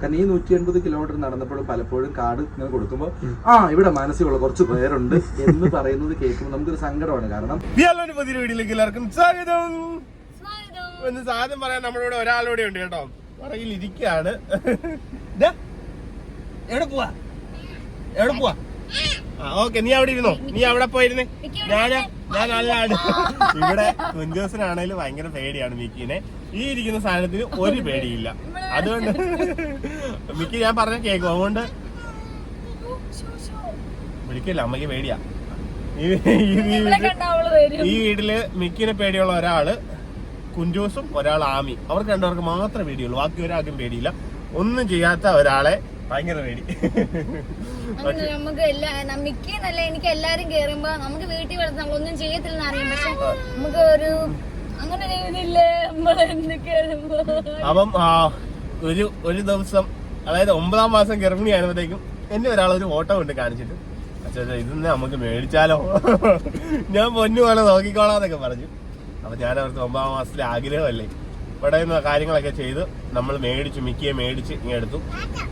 കാരണം ഈ നൂറ്റി എൺപത് കിലോമീറ്റർ നടന്നപ്പോഴും പലപ്പോഴും കാർഡ് ഇങ്ങനെ കൊടുക്കുമ്പോൾ ആ ഇവിടെ മനസ്സിലുള്ള കുറച്ച് പേരുണ്ട് എന്ന് പറയുന്നത് കേൾക്കുമ്പോൾ നമുക്കൊരു സങ്കടമാണ്. കാരണം എല്ലാവർക്കും സ്വാഗതം. എന്ന് സാധനം പറയാൻ നമ്മുടെ ഇവിടെ ഒരാളൂടെ ഉണ്ട് കേട്ടോ. ഇരിക്കാണ്. ദാ, എവിടെ പോവാ? എവിടെ പോവാ? ഓക്കെ നീ അവിടെ ഇരുന്നോ? നീ അവിടെ പോയിരുന്നേ? ഞാൻ ഞാൻ നല്ല ആട് ഇവിടെ കുഞ്ചോസിനാണേലും ഭയങ്കര പേടിയാണ് മിക്കിനെ. ഈ ഇരിക്കുന്ന സാധനത്തിന് ഒരു പേടിയില്ല. അതുകൊണ്ട് മിക്കി ഞാൻ പറഞ്ഞ കേക്കും. അതുകൊണ്ട് വിളിക്കില്ല അമ്മയ്ക്ക് പേടിയാ. ഈ വീട്ടിൽ മിക്കിനെ പേടിയുള്ള ഒരാൾ കുഞ്ചൂസും ഒരാൾ ആമി. അവർക്ക് രണ്ടുപേർക്ക് മാത്രമേ പേടിയുള്ളൂ. ബാക്കി ഒരാൾക്കും പേടിയില്ല. ഒന്നും ചെയ്യാത്ത ഒരാളെ ഭയങ്കര പേടി. നമുക്ക് എല്ലാ മിക്ക നല്ല എനിക്ക് എല്ലാരും കേറുമ്പോ നമുക്ക് വീട്ടിൽ വളർത്ത് നമ്മളൊന്നും ചെയ്യത്തില്ലെന്ന് അറിയാം. പക്ഷെ നമുക്ക് ഒരു അങ്ങനെ ഒരു ഇതില്ലേ? നമ്മളെന്ന് കേറുമ്പോ. അപ്പം ഒരു ഒരു ദിവസം അതായത് ഒമ്പതാം മാസം ഗർഭിണി ആയപ്പോഴത്തേക്കും എന്നെ ഒരാൾ ഒരു ഓട്ടോ കൊണ്ട് കാണിച്ചിട്ട് അച്ഛാ ഇതൊന്ന് നമുക്ക് മേടിച്ചാലോ? ഞാൻ പൊന്നു പോലെ നോക്കിക്കോളാന്നൊക്കെ പറഞ്ഞു. അപ്പൊ ഞാൻ അവർക്ക് ഒമ്പതാം മാസത്തിലെ ആഗ്രഹമല്ലേ? ഇവിടെ നിന്ന് കാര്യങ്ങളൊക്കെ ചെയ്ത് നമ്മൾ മേടിച്ചു മിക്കിയെ മേടിച്ച് ഇങ്ങനെ എടുത്തു.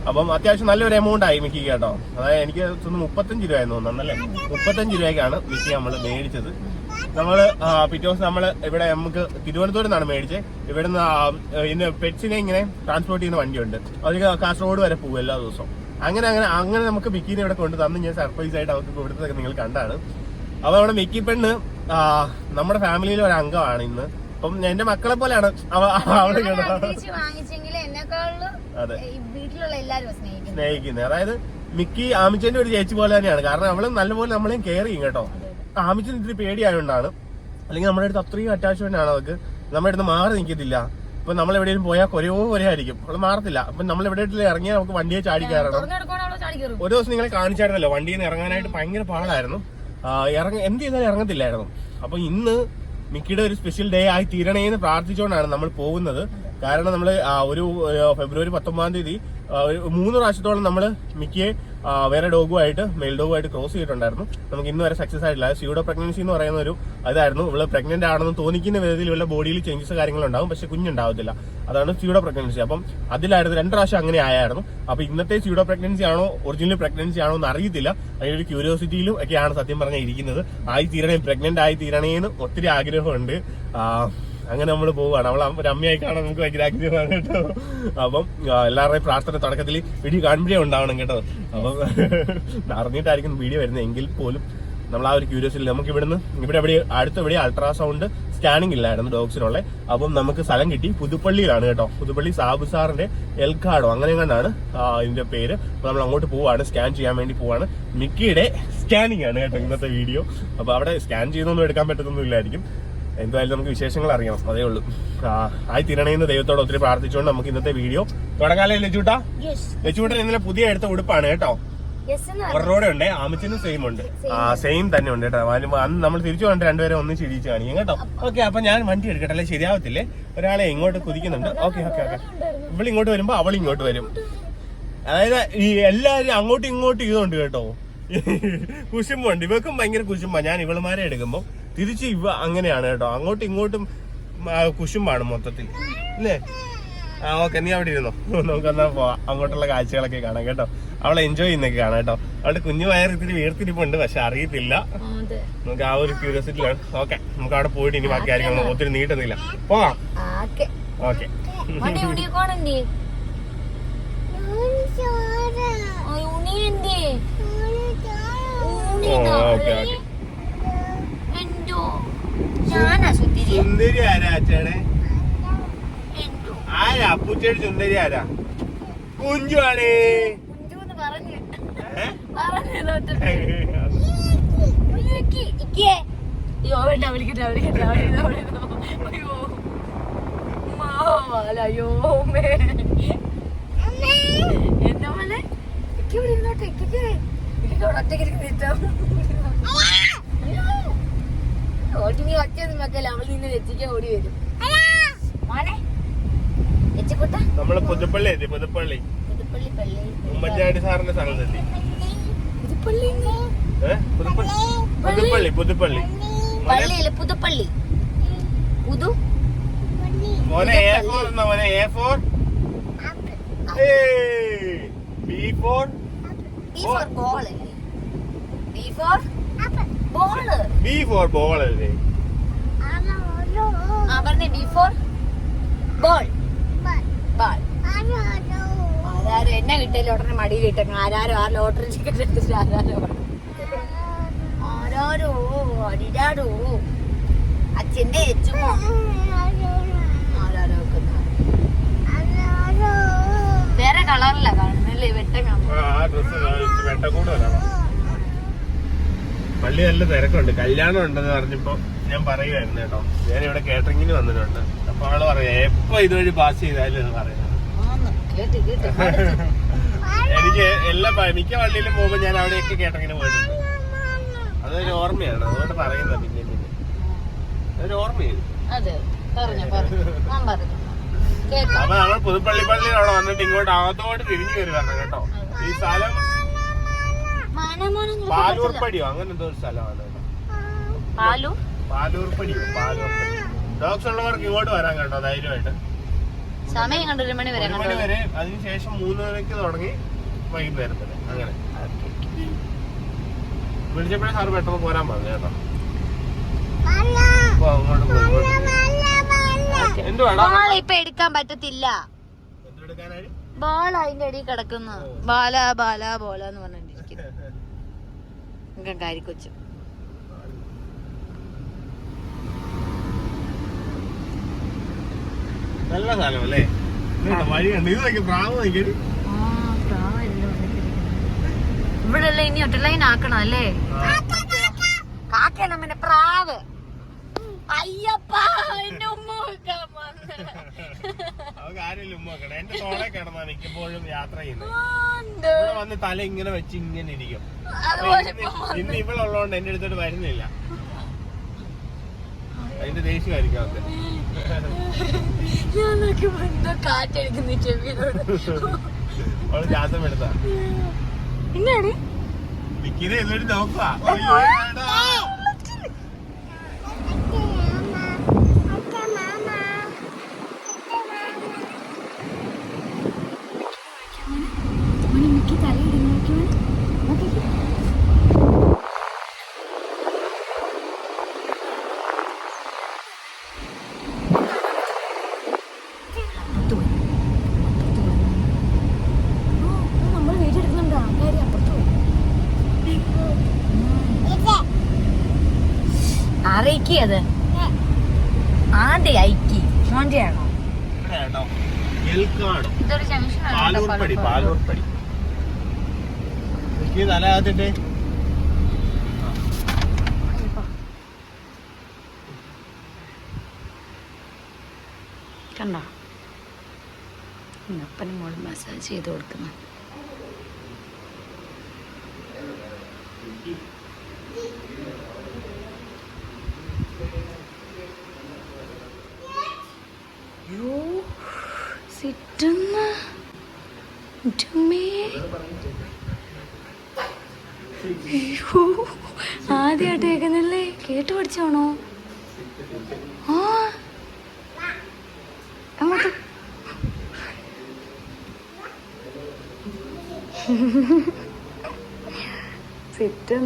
അപ്പം അത്യാവശ്യം നല്ലൊരു എമൗണ്ട് ആയി മിക്കി കേട്ടോ. അതായത് എനിക്ക് ഒന്ന് മുപ്പത്തഞ്ച് രൂപയെന്ന് തോന്നുന്നല്ലേ മുപ്പത്തഞ്ച് രൂപയ്ക്കാണ് മിക്കി നമ്മൾ മേടിച്ചത്. നമ്മൾ പിറ്റേ ദിവസം നമ്മൾ ഇവിടെ നമുക്ക് തിരുവനന്തപുരം നിന്നാണ് മേടിച്ചത് ഇവിടെ നിന്ന് പെറ്റ്സിനെ ഇങ്ങനെ ട്രാൻസ്പോർട്ട് ചെയ്യുന്ന വണ്ടിയുണ്ട്. അവർക്ക് കാസർഗോഡ് വരെ പോകും എല്ലാ ദിവസവും. അങ്ങനെ അങ്ങനെ അങ്ങനെ നമുക്ക് മിക്കിനെ ഇവിടെ കൊണ്ട് തന്നു ഞാൻ സർപ്രൈസ് ആയിട്ട് അവർക്ക് കൊടുത്തതൊക്കെ നിങ്ങൾ കണ്ടാണ്. അപ്പോൾ നമ്മുടെ മിക്കി പെണ്ണ് നമ്മുടെ ഫാമിലിയിലെ ഒരു അംഗമാണ് ഇന്ന്. അപ്പം എന്റെ മക്കളെ പോലെയാണ് അവൾ അതെ. സ്നേഹിക്കുന്നത് അതായത് മിക്കി ആമിച്ചന്റെ ഒരു ചേച്ചി പോലെ തന്നെയാണ്. കാരണം അവൾ നല്ലപോലെ നമ്മളെയും കെയർ ചെയ്യും കേട്ടോ. ആമിച്ചൻ ഇത്തിരി പേടിയായോണ്ടാണ്. അല്ലെങ്കിൽ നമ്മുടെ അടുത്ത് അത്രയും അറ്റാച്ച്മെന്റ് ആണ് അവർക്ക് നമ്മുടെ അടുത്ത് മാറി നിൽക്കത്തില്ല. ഇപ്പൊ നമ്മൾ എവിടെയെങ്കിലും പോയാൽ കൊരയോ കൊരേ ആയിരിക്കും അവൾ മാറത്തില്ല. അപ്പൊ നമ്മൾ എവിടെയെങ്കിലും ഇറങ്ങിയാൽ നമുക്ക് വണ്ടിയെ ചാടി കയറണം. ഒരു ദിവസം നിങ്ങളെ കാണിച്ചായിരുന്നല്ലോ. വണ്ടിയിൽ നിന്ന് ഇറങ്ങാനായിട്ട് ഭയങ്കര പാടായിരുന്നു. ഇറങ്ങ എന്ത് ചെയ്താലും ഇറങ്ങത്തില്ലായിരുന്നു. അപ്പൊ ഇന്ന് മിക്കിയുടെ ഒരു സ്പെഷ്യൽ ഡേ ആയി തീരണേ എന്ന് പ്രാർത്ഥിച്ചുകൊണ്ടാണ് നമ്മൾ പോകുന്നത്. കാരണം നമ്മൾ ഒരു ഫെബ്രുവരി പത്തൊമ്പതാം തീയതി മൂന്ന് പ്രാവശ്യത്തോളം നമ്മൾ മിക്കിയെ വേറെ ഡോഗുമായിട്ട് മെയിൽ ഡോഗുമായിട്ട് ക്രോസ് ചെയ്തിട്ടുണ്ടായിരുന്നു. നമുക്ക് ഇന്ന് വരെ സക്സസ് ആയിട്ടില്ല. സ്യൂഡോ പ്രഗ്നൻസി എന്ന് പറയുന്ന ഒരു ഇതായിരുന്നു. ഇവൾ പ്രഗ്നന്റ് ആണെന്ന് തോന്നിക്കുന്ന വിധത്തിൽ ഇവളുടെ ബോഡിയിൽ ചേഞ്ചസ് കാര്യങ്ങളുണ്ടാവും. പക്ഷെ കുഞ്ഞുണ്ടാവത്തില്ല. അതാണ് സ്യൂഡോ പ്രഗ്നൻസി അപ്പം അതിലായിരുന്നു രണ്ട് പ്രാവശ്യം അങ്ങനെ ആയായിരുന്നു. അപ്പൊ ഇന്നത്തെ സ്യൂഡോ പ്രഗ്നൻസി ആണോ ഒറിജിനൽ പ്രഗ്നൻസി ആണോ എന്ന് അറിയത്തില്ല. അതിനൊരു ക്യൂരിയോസിറ്റിയിലും ഒക്കെയാണ് സത്യം പറഞ്ഞാൽ ഇരിക്കുന്നത്. ആയി തീരണേ പ്രഗ്നന്റ് ആയി തീരണേന്ന് ഒത്തിരി ആഗ്രഹമുണ്ട്. അങ്ങനെ നമ്മൾ പോവുകയാണ്. അവൾ ഒരു അമ്മയായി കാണാൻ നമുക്ക് ഭയങ്കര ആഗ്രഹമാണ് കേട്ടോ. അപ്പം എല്ലാവരുടെയും പ്രാർത്ഥന തുടക്കത്തിൽ വീഡിയോ കാണുമ്പോഴേ ഉണ്ടാവണം കേട്ടോ. അപ്പം അറിഞ്ഞിട്ടായിരിക്കും വീഡിയോ വരുന്നത്. എങ്കിൽ പോലും നമ്മൾ ആ ഒരു ക്യൂരിയോസിറ്റി നമുക്ക് ഇവിടുന്ന് ഇവിടെ എവിടെ അടുത്ത് എവിടെ അൾട്രാസൗണ്ട് സ്കാനിങ് ഇല്ലായിരുന്നു ഡോഗ്സിനുള്ള അപ്പം നമുക്ക് സ്ഥലം കിട്ടി പുതുപ്പള്ളിയിലാണ് കേട്ടോ. പുതുപ്പള്ളി സാബു സാറിന്റെ എൽക്കാടോ അങ്ങനെ കണ്ടാണ് ഇതിന്റെ പേര്. അപ്പൊ നമ്മൾ അങ്ങോട്ട് പോവാണ് സ്കാൻ ചെയ്യാൻ വേണ്ടി പോവാണ് മിക്കിയുടെ സ്കാനിങ് ആണ് കേട്ടോ ഇന്നത്തെ വീഡിയോ അപ്പൊ അവിടെ സ്കാൻ ചെയ്തൊന്നും എടുക്കാൻ പറ്റുന്നൊന്നും ഇല്ലായിരിക്കും എന്തായാലും നമുക്ക് വിശേഷങ്ങൾ അറിയണം അതേ ഉള്ളൂ. ആയി തിരണേന്ന് ദൈവത്തോട് ഒത്തിരി പ്രാർത്ഥിച്ചുകൊണ്ട് നമുക്ക് ഇന്നത്തെ വീഡിയോ തുടങ്ങാലേ ലച്ചൂട്ടാ? ലച്ചൂട്ടൻ ഇന്നലെ പുതിയ എടുത്ത ഉടുപ്പാണ് കേട്ടോ. ഒരെണ്ണോടെ ഉണ്ട് ആമിച്ചിനും സെയിം ഉണ്ട്. ആ സെയിം തന്നെ ഉണ്ട് കേട്ടോ. അന്ന് നമ്മൾ തിരിച്ചു കൊണ്ട് രണ്ടുപേരെ ഒന്ന് ചിരിച്ചു കാണിക്കും കേട്ടോ. ഓക്കെ അപ്പൊ ഞാൻ വണ്ടി എടുക്കട്ടെ അല്ലെ? ശരിയാവത്തില്ലേ? ഒരാളെ ഇങ്ങോട്ട് കുതിക്കുന്നുണ്ട്. ഓക്കെ ഓക്കെ ഓക്കെ ഇവൾ ഇങ്ങോട്ട് വരുമ്പോ അവൾ ഇങ്ങോട്ട് വരും. അതായത് ഈ എല്ലാരും അങ്ങോട്ടും ഇങ്ങോട്ടും ഇതുണ്ട് കേട്ടോ. കുശുമ്പുണ്ട്. ഇവക്കും ഭയങ്കര കുശുമ്പാ. ഞാൻ ഇവളുമാരെ എടുക്കുമ്പോ തിരിച്ച് ഇവ അങ്ങനെയാണ് കേട്ടോ. അങ്ങോട്ടും ഇങ്ങോട്ടും കുശുമ്പാണ് മൊത്തത്തിൽ. അല്ലേ? ആ ഓക്കെ നീ അവിടെ ഇരുന്നോ. നമുക്ക് എന്നാ പോവാം. അങ്ങോട്ടുള്ള കാഴ്ചകളൊക്കെ കാണാം കേട്ടോ. അവളെ എൻജോയ് ചെയ്യുന്നൊക്കെ കാണാം കേട്ടോ. അവിടെ കുഞ്ഞു വയർ ഇത്തിരി വീർത്തിരിപ്പുണ്ട് പക്ഷെ അറിയത്തില്ല. അതെ. നമുക്ക് ആ ഒരു ക്യൂരിയോസിറ്റിയിലാണ് ഓക്കെ നമുക്ക് അവിടെ പോയിട്ട് ഇനി ബാക്കി കാര്യങ്ങൾ ഒത്തിരി നീട്ടുന്നില്ല. പോവാം. ഓക്കെ. Okay, okay. എന്തോ ഞാനാ സുന്ദരി ആരാ അച്ഛനെ ആരാ? അപ്പൂച്ചയുടെ സുന്ദരി ആരാ? കുഞ്ചുവാണേ. പറഞ്ഞു പറഞ്ഞു അയ്യോ വേണ്ട വിളിക്കട്ടെ വിളിക്കട്ടെ അവിടെ ഇരുന്നോ, അയ്യോ അയ്യോ എന്താ ഇരുന്നോട്ടെ ഒറ്റയ്ക്ക് ഇഷ്ടം ഓട്ടി നീ ഒറ്റയൊന്നും വെക്കല്ല അവൾ നിന്നെ രക്ഷിക്കാൻ ഓടി വരും. നമ്മൾ പുതുപ്പള്ളി എത്തി പുതുപ്പള്ളി. പുതുപ്പള്ളി പള്ളി. ഉമ്മൻചാണ്ടി സാറിന്റെ സ്ഥലത്തെത്തി പുതുപ്പള്ളി പുതുപ്പള്ളി? പുതുപ്പള്ളി പുതു? മോനെ എ ഫോർ മോനെ? A four B four B four ball B four B four ball അല്ലേ? ആ പറഞ്ഞേ ബി ഫോർ ബോൾ ബോൾ ആരാരും എന്നെ കിട്ടിയാലും ഉടനെ മടിയിൽ ഇട്ടേക്കണം ആരാരും ആ ലോട്ടറി ടിക്കറ്റ് എടുത്തിട്ട് ആരാരോ ആരാരോ അടിരാടോ അച്ഛന്റെ അച്ഛമോ ആരാരോ വേറെ കളറല്ല കാണുന്നല്ലേ വെട്ടം വരാം പള്ളി നല്ല തിരക്കുണ്ട്. കല്യാണം ഉണ്ടെന്ന് പറഞ്ഞപ്പോ ഞാൻ പറയുമായിരുന്നു കേട്ടോ. ഞാൻ ഇവിടെ കേറ്ററിങ്ങിന് വന്നിട്ടുണ്ട്. അപ്പൊ ആൾ പറയാ എപ്പോ ഇതുവഴി പാസ് ചെയ്താലും പറയുന്നത്? എനിക്ക് എല്ലാ മിക്ക പള്ളിയിലും പോകുമ്പോ ഞാൻ അവിടെയൊക്കെ കേട്ടറിങ്ങിന് പോയിട്ടുണ്ട്. അതൊരു ഓർമ്മയാണ്. അതുകൊണ്ട് പറയുന്നത് പിന്നെ പിന്നെ. അതൊരു ഓർമ്മയാണ്. കേട്ടോ അപ്പൊ നമ്മൾ പുതുപ്പള്ളി പള്ളിയിൽ അവിടെ വന്നിട്ട് ഇങ്ങോട്ട് അകത്തോട്ട് തിരിഞ്ഞു വരുവാണ് കേട്ടോ. ഈ സ്ഥലം പാലൂർപ്പടിയോ? അങ്ങനെ എന്തോ ഒരു സ്ഥലമാണ് കേട്ടോ പാലു? പാലൂർപ്പടിയോ? പാലൂർപ്പടി ഡോക്സ് ഉള്ളവർക്ക് ഇങ്ങോട്ട് വരാൻ കേട്ടോ ധൈര്യമായിട്ട്. സമയം കണ്ടു? ഒരു മണി വരെ ഒരു മണി വരെ. അതിനുശേഷം മൂന്ന് മണിക്ക് തുടങ്ങി വൈകുന്നേരം വരെ അങ്ങനെ. വിളിച്ചപ്പോഴേ സാറ് പെട്ടെന്ന് പോരാൻ പറഞ്ഞു കേട്ടോ. ബോൾ ഇപ്പൊ എടുക്കാൻ പറ്റത്തില്ല. ബോൾ അതിന്റെ അടിയിൽ കിടക്കുന്നു ബാല ബാല ബോല എന്ന് പറഞ്ഞോണ്ടിരിക്കുന്നു കാര്യക്കൊച്ചു നല്ല സ്ഥലമല്ലേ വഴി കണ്ട്? ഇത് നോക്കി പ്രാവ് നോക്കിയത് ഇവിടെ ഇനി ഒറ്റ ലൈൻ ആക്കണം അല്ലേ? കാക്കയാണ് പിന്നെ പ്രാവ്. അയ്യപ്പാ എന്റെ ഉമ്മ വെക്കാൻ വന്ന്. അവർക്ക് ആരെങ്കിലും ഉമ്മ വെക്കണം? എന്റെ തോളെ കിടന്നാ മിക്കപ്പോഴും യാത്ര ചെയ്യുന്നത്. ഇവിടെ വന്ന് തല ഇങ്ങനെ വെച്ച് ഇങ്ങനെ ഇരിക്കും. ഇന്ന് ഇവളുള്ളതുകൊണ്ട് എന്റെ അടുത്തോട്ട് വരുന്നില്ല. അതിന്റെ ദേഷ്യമായിരിക്കും അവർക്ക് ഞാൻ നോക്കിയപ്പോ എന്തോ കാറ്റടിക്കുന്നു ചെവിയിലോട്. അവൾ ശ്വാസം എടുത്താ. എന്നാണ് നോക്കുക മിക്കി തലയിടുന്നു നോക്കിയോ നമ്മൾ വീഡിയോ എടുക്കുന്നുണ്ട് ആൾക്കാർ അപ്പുറത്ത് പോയി അറിയിക്കി അത് ആദ്യ ഐക്കി മോന്റെ ആണോ കേട്ടോ എൽക്കാട് ഇതൊരു ജംഗ്ഷൻ പാലൂർപ്പടി പാലൂർപ്പടി ആകത്തിട്ടെ കണ്ടോ? അപ്പന് മോൾ മസാജ് ചെയ്ത് കൊടുക്കുന്നു. ആദ്യമായിട്ട് കേൾക്കുന്നല്ലേ? കേട്ട് പഠിച്ചാണോ ആ. അങ്ങോട്ട്. സിറ്റും.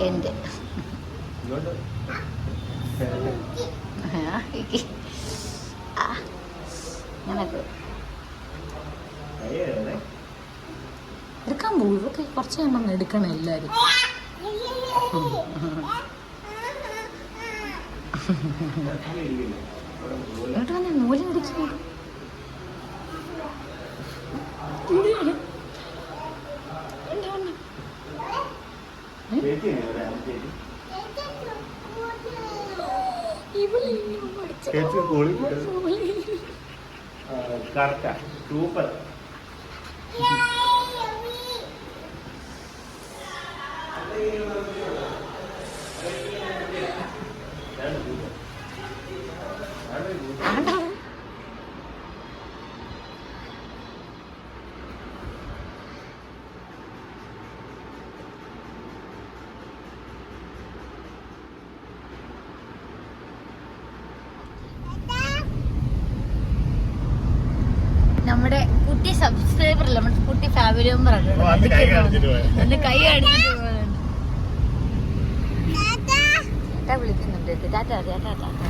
എന്റെ ഞാനൊക്കെ എടുക്കാൻ പോകും ഇതൊക്കെ കുറച്ച് എണ്ണം എടുക്കണം എല്ലാവരും ഇങ്ങോട്ട് വന്നേ നൂൽ അടിക്കുന്നു കറക്റ്റാ. സൂപ്പർ. അല്ല നമ്മുടെ കുട്ടി ഫാമിലി മെമ്പർ ആണ് ഓ, കൈ അടിച്ചിട്ട് ടാറ്റ വിളിക്കുന്നുണ്ട് ടാറ്റ ടാറ്റ ടാറ്റ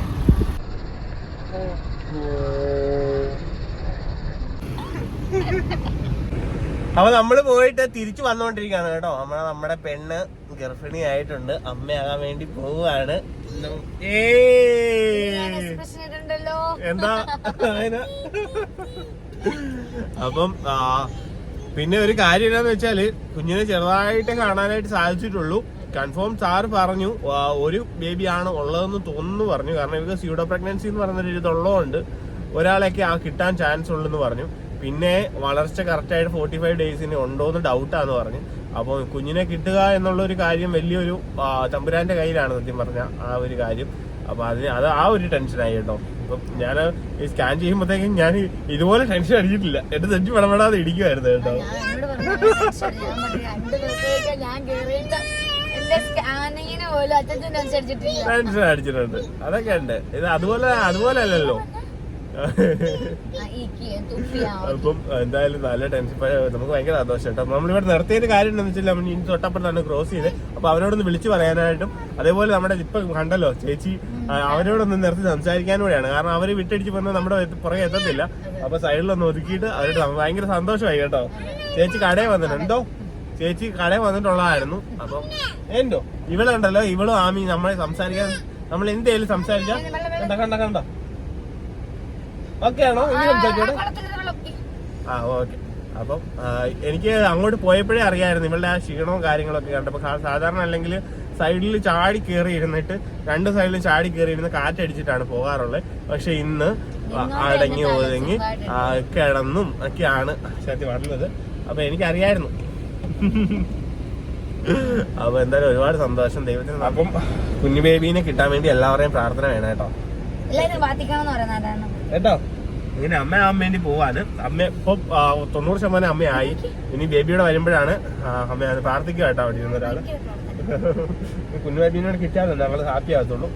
അപ്പൊ നമ്മൾ പോയിട്ട് തിരിച്ചു വന്നോണ്ടിരിക്കാണ് കേട്ടോ. നമ്മളെ നമ്മുടെ പെണ്ണ് ഗർഭിണി ആയിട്ടുണ്ട്. അമ്മയാകാൻ വേണ്ടി പോവാണ് എന്താ? അപ്പം പിന്നെ ഒരു കാര്യം എന്താന്ന് വെച്ചാൽ കുഞ്ഞിനെ ചെറുതായിട്ട് കാണാനായിട്ട് സാധിച്ചിട്ടുള്ളൂ. കൺഫേം സാർ പറഞ്ഞു ഒരു ബേബിയാണ് ഉള്ളതെന്ന് തോന്നുന്നു പറഞ്ഞു. കാരണം ഇവർക്ക് സ്യൂഡോ പ്രഗ്നൻസി എന്ന് പറയുന്ന ഒരു ഇതുള്ളതുകൊണ്ട് ഒരാളെയൊക്കെ ആ കിട്ടാൻ ചാൻസ് ഉള്ളെന്ന് പറഞ്ഞു. പിന്നെ വളർച്ച കറക്റ്റായിട്ട് ഫോർട്ടി ഫൈവ് ഡേയ്സിന് ഉണ്ടോ എന്ന് ഡൗട്ടാന്ന് പറഞ്ഞു. അപ്പോൾ കുഞ്ഞിനെ കിട്ടുക എന്നുള്ള ഒരു കാര്യം വലിയൊരു തമ്പുരാന്റെ കയ്യിലാണ് സത്യം പറഞ്ഞ ആ ഒരു കാര്യം. അപ്പൊ അതിന് അത് ആ ഒരു ടെൻഷനായി കേട്ടോ. ഇപ്പം ഞാൻ ഈ സ്കാൻ ചെയ്യുമ്പോഴത്തേക്കും ഞാൻ ഇതുപോലെ ടെൻഷൻ അടിച്ചിട്ടില്ല. എന്റെ ടെൻഷൻ പടപെടാതെ ഇടിക്കുമായിരുന്നു കേട്ടോ. "ടെൻഷൻ അടിച്ചിട്ടുണ്ട്. അതൊക്കെ ഉണ്ട്. ഇത് അതുപോലെ അതുപോലെ അല്ലല്ലോ. അപ്പം എന്തായാലും നല്ല ടെൻഷൻ നമുക്ക് ഭയങ്കര സന്തോഷം കേട്ടോ. നമ്മളിവിടെ നിർത്തിയതിന്റെ കാര്യം എന്താണെന്ന് വെച്ചാൽ നമ്മൾ ഇനി തൊട്ടപ്പുറത്താണ് ക്രോസ് ചെയ്ത്. അപ്പൊ അവരോടൊന്ന് വിളിച്ചു പറയാനായിട്ടും അതേപോലെ നമ്മുടെ ഇപ്പൊ കണ്ടല്ലോ ചേച്ചി അവരോടൊന്ന് നിർത്തി സംസാരിക്കാനും കൂടെയാണ്. കാരണം അവർ വിട്ടടിച്ച് പറഞ്ഞാൽ നമ്മുടെ പുറകെ എത്തത്തില്ല. അപ്പൊ സൈഡിലൊന്ന് ഒതുക്കിയിട്ട് അവരോട് ഭയങ്കര സന്തോഷമായി കേട്ടോ. ചേച്ചി കടയിൽ വന്നിട്ടുണ്ട്. എന്തോ? ചേച്ചി കടയിൽ വന്നിട്ടുള്ളതായിരുന്നു. അപ്പം എന്തോ? ഇവളുണ്ടല്ലോ ഇവളും ആമി നമ്മളെ സംസാരിക്കാൻ നമ്മൾ എന്തേലും സംസാരിച്ചാ കണ്ട കണ്ട കണ്ട. ഓക്കെ ആണോ? ഇനി സംസാരിച്ചോട്ടെ ആ ഓക്കെ അപ്പം എനിക്ക് അങ്ങോട്ട് പോയപ്പോഴേ അറിയായിരുന്നു. ഇവളുടെ ആ ക്ഷീണവും കാര്യങ്ങളൊക്കെ കണ്ടപ്പോൾ സാധാരണ അല്ലെങ്കിൽ സൈഡിൽ ചാടി കയറി ഇരുന്നിട്ട് രണ്ട് സൈഡിൽ ചാടി കയറി ഇരുന്ന് കാറ്റടിച്ചിട്ടാണ് പോകാറുള്ളത് പക്ഷെ ഇന്ന് അടങ്ങി ഒതുങ്ങി കിടന്നും ഒക്കെയാണ് സത്യം പറഞ്ഞത് അപ്പൊ എനിക്കറിയായിരുന്നു. അപ്പൊ എന്തായാലും ഒരുപാട് സന്തോഷം. ദൈവത്തിന് അപ്പം കുഞ്ഞു ബേബീനെ കിട്ടാൻ വേണ്ടി എല്ലാവരെയും പ്രാർത്ഥന വേണം കേട്ടോ. കേട്ടോ? ഇങ്ങനെ അമ്മ വേണ്ടി പോവാന് അമ്മ ഇപ്പൊ തൊണ്ണൂറ് ശതമാനം അമ്മയായി. ഇനി ബേബിയുടെ വരുമ്പോഴാണ് അമ്മ അത് പ്രാർത്ഥിക്കുക കേട്ടോ അവിടെ ഇരുന്ന ഒരാൾ. കുഞ്ഞു ബേബീനോട് കിട്ടിയാലോ ഞങ്ങൾ ഹാപ്പി ആകത്തുള്ളൂ.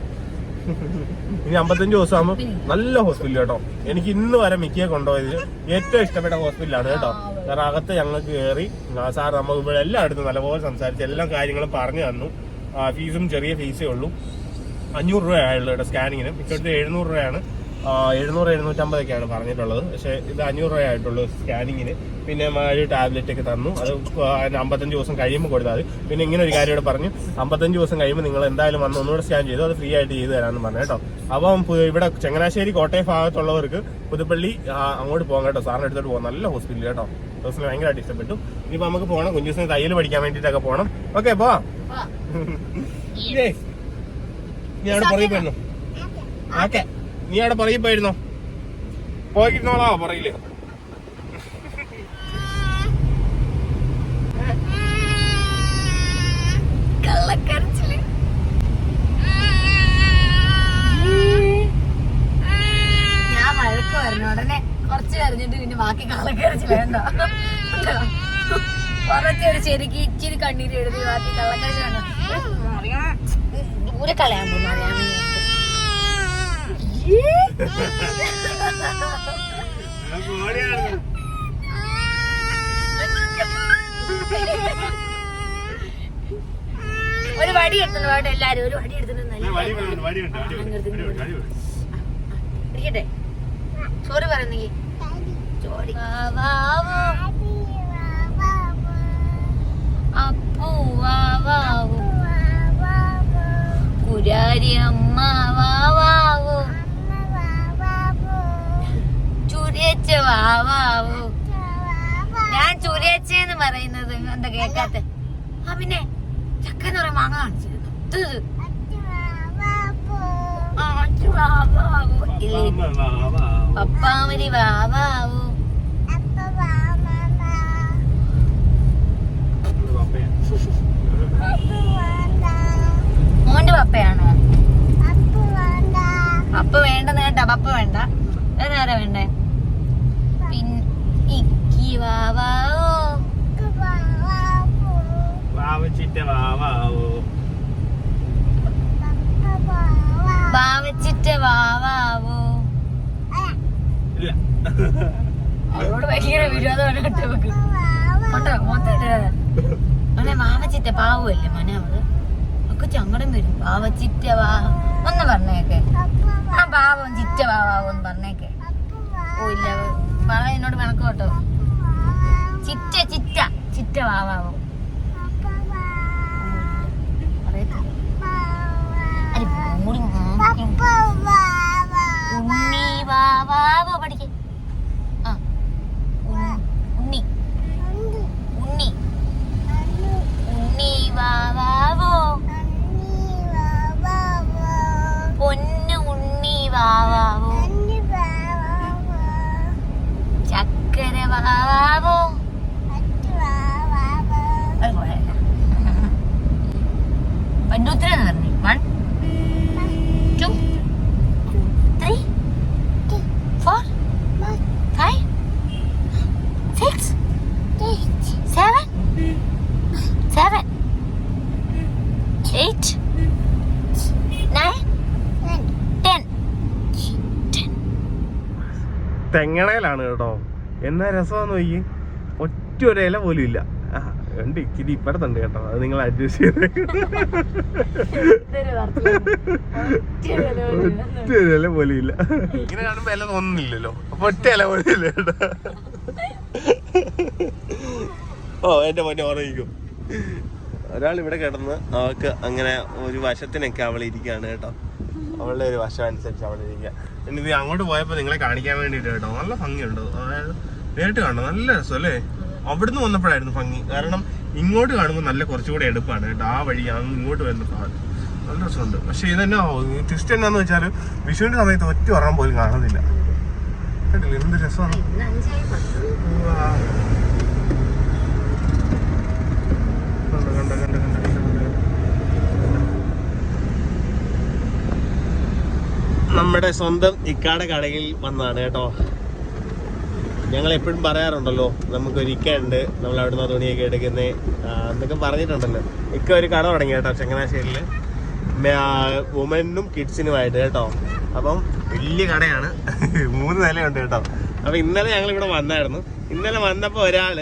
ഇനി അമ്പത്തഞ്ച് ദിവസം ആകുമ്പോൾ നല്ല ഹോസ്പിറ്റൽ കേട്ടോ. എനിക്ക് ഇന്ന് വരെ മിക്കിയെ കൊണ്ടുപോയതിൽ ഏറ്റവും ഇഷ്ടപ്പെട്ട ഹോസ്പിറ്റലാണ് കേട്ടോ. കാരണം അകത്ത് ഞങ്ങൾക്ക് കയറി സാർ നമുക്ക് ഇവിടെ എല്ലായിടത്തും നല്ലപോലെ സംസാരിച്ച് എല്ലാ കാര്യങ്ങളും പറഞ്ഞു തന്നു. ഫീസും ചെറിയ ഫീസേ ഉള്ളൂ. അഞ്ഞൂറ് രൂപയായുള്ളൂ കേട്ടോ സ്കാനിങ്ങിന്. മിക്കടുത്ത് എഴുന്നൂറ് രൂപയാണ്. എഴുന്നൂറ് എഴുന്നൂറ്റമ്പതൊക്കെയാണ് പറഞ്ഞിട്ടുള്ളത്. പക്ഷേ ഇത് അഞ്ഞൂറ് രൂപ ആയിട്ടുള്ളൂ സ്കാനിങ്ങിന്. പിന്നെ ഒരു ടാബ്ലറ്റ് ഒക്കെ തന്നു. അത് അമ്പത്തഞ്ച് ദിവസം കഴിയുമ്പോൾ കൊടുത്താൽ പിന്നെ ഇങ്ങനെ ഒരു കാര്യം ഇവിടെ പറഞ്ഞു അമ്പത്തഞ്ച് ദിവസം കഴിയുമ്പോൾ നിങ്ങൾ എന്തായാലും വന്ന് ഒന്നുകൂടെ സ്കാൻ ചെയ്തു അത് ഫ്രീ ആയിട്ട് ചെയ്തു തരാമെന്ന് പറഞ്ഞു കേട്ടോ. അപ്പം ഇവിടെ ചങ്ങനാശ്ശേരി കോട്ടയം ഭാഗത്തുള്ളവർക്ക് പുതുപ്പള്ളി അങ്ങോട്ട് പോകാം കേട്ടോ. സാറിന് എടുത്തോട്ട് പോകാം. നല്ല ഹോസ്പിറ്റൽ കേട്ടോ. ഹോസ്പിറ്റൽ ഭയങ്കരമായിട്ട് ഇഷ്ടപ്പെട്ടു. ഇനിയിപ്പോൾ നമുക്ക് പോകണം കുഞ്ഞു ദിവസം തയ്യൽ പഠിക്കാൻ വേണ്ടിയിട്ടൊക്കെ പോകണം ഓക്കെ പോവാം. ഞാൻ പറയുന്നു അവിടെ പോയിരുന്നു ഓക്കെ നീ അവിടെ പുറകിൽ പോയിരുന്നോ? പോയിരുന്നോളാ പറയില്ല കുറച്ച് പിന്നെ ബാക്കി വേണ്ട. ഇച്ചിരി കണ്ണീര് എഴുതി ബാക്കി കള്ളക്കരച്ചിൽ വേണ്ട. ദൂരെ കളയാൻ പോകുന്നു ഒരു വടി എടുത്തിട്ട് വേണ്ട എല്ലാരും. ഒരു വടി എടുത്തിട്ട് ഇരിക്കട്ടെ. ചോറ് പറയുന്നെങ്കിൽ ചോറ്. അപ്പു വാവാവോ. കുരാരി അമ്മ വാവാവോ ചുരിയച്ച വാവാവോ. ഞാൻ ചുരിയച്ചെന്ന് പറയുന്നത് എന്താ കേക്കാത്ത? ആ പിന്നെ ചക്ക എന്ന് പറയാൻ മാങ്ങ കാണിച്ചിരുന്നു. പപ്പാമരി വാവാവോ. മോന്റെ പപ്പയാണോ? പപ്പ വേണ്ടെന്ന് കേട്ടാ പപ്പ വേണ്ട വേറെ ആരാ വേണ്ടേ? വാവാവോ വാവച്ചിട്ട് വാവാവോ. ഭാവിച്ചിട്ട് വാവാവോ ഇല്ല. അവളോട് ഭയങ്കര വിരോധമാണ് കേട്ടോ അവക്ക്. കേട്ടോ മൊത്തം മോനെ വാവച്ചിറ്റ പാവല്ലേ മോനെ അവൾ? ഒക്കെ ചങ്കടം വരും. പാവച്ചിറ്റ വാ ഒന്ന് പറഞ്ഞേക്കെ. ആ പാവം ചിറ്റ പാവാന്ന് പറഞ്ഞേക്കെ. ഓ ഇല്ല വാവ എന്നോട് കണക്ക് കേട്ടോ. ചിറ്റ വാവാവോ തെങ്ങണയിലാണ് കേട്ടോ. എന്നാ രസമാന്ന് നോക്കി ഒറ്റ ഒരു ഇല പോലും ഇല്ല. ഉണ്ട് ഇച്ചിരി ഇപ്പഴത്തുണ്ട് കേട്ടോ. അത് നിങ്ങൾ അഡ്ജസ്റ്റ് ചെയ്ത് ഒറ്റ ഇല പോലും ഇല്ല. ഇങ്ങനെ കാണുമ്പോ ഇല തോന്നുന്നില്ലല്ലോ അപ്പൊ ഒറ്റ ഇല പോലും ഇല്ല കേട്ടോ. ഓ എന്റെ പൊന്നെ ഓർമ്മിക്കും ഒരാൾ ഇവിടെ കിടന്ന് അവക്ക് അങ്ങനെ ഒരു വശത്തിനൊക്കെ അവൾ ഇരിക്കുകയാണ് കേട്ടോ. അവളുടെ ഒരു വശം അനുസരിച്ച് അവിടെ ഇരിക്കുക. ഇനി അങ്ങോട്ട് പോയപ്പോൾ നിങ്ങളെ കാണിക്കാൻ വേണ്ടിയിട്ട് കേട്ടോ. നല്ല ഭംഗിയുണ്ട്. അതായത് നേരിട്ട് കാണണം. നല്ല രസം അല്ലേ അവിടുന്ന് വന്നപ്പോഴായിരുന്നു ഭംഗി. കാരണം ഇങ്ങോട്ട് കാണുമ്പോൾ നല്ല കുറച്ചുകൂടെ എടുപ്പാണ് കേട്ടോ. ആ വഴി അങ്ങ് ഇങ്ങോട്ട് വരുന്ന നല്ല രസമുണ്ട്. പക്ഷെ ഇതന്നെ ട്വിസ്റ്റ് എന്നാന്ന് വെച്ചാൽ വിഷുവിന്റെ സമയത്ത് ഒറ്റ ഉറങ്ങാൻ പോലും കാണുന്നില്ല. കേട്ടില്ല? എന്ത് രസമാണ്. കണ്ടോ, കണ്ടോ, കണ്ടോ. നമ്മുടെ സ്വന്തം ഇക്കാട കടയിൽ വന്നാണ് കേട്ടോ. ഞങ്ങൾ എപ്പോഴും പറയാറുണ്ടല്ലോ നമുക്ക് ഒരു ഇക്ക ഉണ്ട് നമ്മൾ അവിടുന്ന് തുണിയൊക്കെ എടുക്കുന്നേ. എന്നൊക്കെ പറഞ്ഞിട്ടുണ്ടല്ലോ. ഇക്ക ഒരു കട തുടങ്ങി കേട്ടോ ചങ്ങനാശ്ശേരിയിൽ വുമനും കിഡ്സിനുമായിട്ട് കേട്ടോ. അപ്പം വലിയ കടയാണ്. മൂന്ന് നിലയുണ്ട് കേട്ടോ. അപ്പം ഇന്നലെ ഞങ്ങൾ ഇവിടെ വന്നായിരുന്നു. ഇന്നലെ വന്നപ്പോൾ ഒരാൾ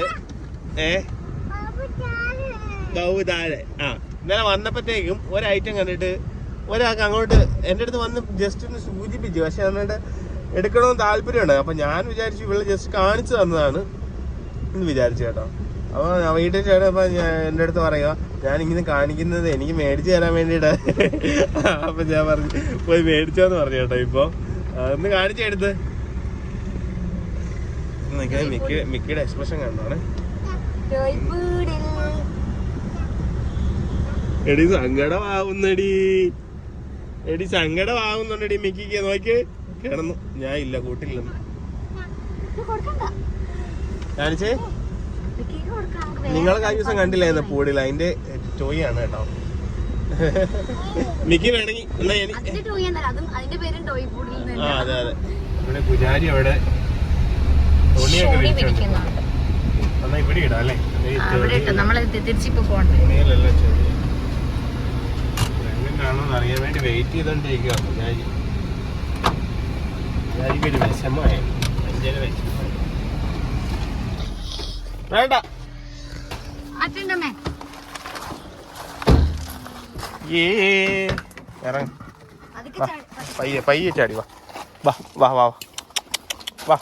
ഏ? ബഹു താഴെ. ആ ഇന്നലെ വന്നപ്പോഴത്തേക്കും ഒരു ഐറ്റം കണ്ടിട്ട് ഒരാൾക്ക് അങ്ങോട്ട് എന്റെ അടുത്ത് വന്ന് ജസ്റ്റ് ഒന്ന് സൂചിപ്പിച്ചു. പക്ഷെ അങ്ങോട്ട് എടുക്കണമെന്ന് താല്പര്യമുണ്ട്. അപ്പം ഞാൻ വിചാരിച്ചു ഇവിടെ ജസ്റ്റ് കാണിച്ചു തന്നതാണ് എന്ന് വിചാരിച്ചു കേട്ടോ. അപ്പോൾ ഞാൻ വീട്ടിൽ ചേട്ടപ്പോ ഞാൻ എന്റെ അടുത്ത് പറയുക ഞാൻ ഇങ്ങനെ കാണിക്കുന്നത് എനിക്ക് മേടിച്ചു തരാൻ വേണ്ടിയിട്ട്. അപ്പം ഞാൻ പറഞ്ഞു പോയി മേടിച്ചോന്ന് പറഞ്ഞു കേട്ടോ ഇപ്പോൾ ഒന്ന് ഒന്ന് കാണിച്ചെടുത്ത് മിക്ക മിക്കയുടെ എക്സ്പ്രഷൻ കണ്ടോണേ. എടി സങ്കടമാവുന്നടി. എടി സങ്കടമാവുന്നുണ്ടടി മിക്കിക്ക്. നോക്കി. കിടന്നു. ഞാൻ ഇല്ല കൂട്ടില്ലെന്ന്. കാണിച്ചേ? നിങ്ങൾ കഴിഞ്ഞ ദിവസം കണ്ടില്ലായിരുന്നു പൂടില്ല അതിന്റെ ടോയാണ് കേട്ടോ. മിക്കി വേണമെങ്കിൽ പൂടിൽ ആ അതെ അതെ. ഇവിടെ പുജാരി അവിടെ തുണിയൊക്കെ വിരിച്ചിട്ടുണ്ട്. പിടിക്കുന്നുണ്ട് എന്നാ ഇവിടെ ഇടാം അല്ലേ? തിരിച്ചിപ്പോ മേലെല്ലാം ചെറിയ എങ്ങനെയാണെന്ന് അറിയാൻ വേണ്ടി വെയിറ്റ് ചെയ്തോണ്ടിരിക്കുകയാണ് വിചാരിക്കും പുജാരിക്ക് ഒരു വിഷമമായി. ഭയങ്കര വിഷമമായി. വേണ്ട. ഏ ഇറങ്ങ. പയ്യെ പയ്യെ ചാടി വാ. വാ വാ വാ വാ.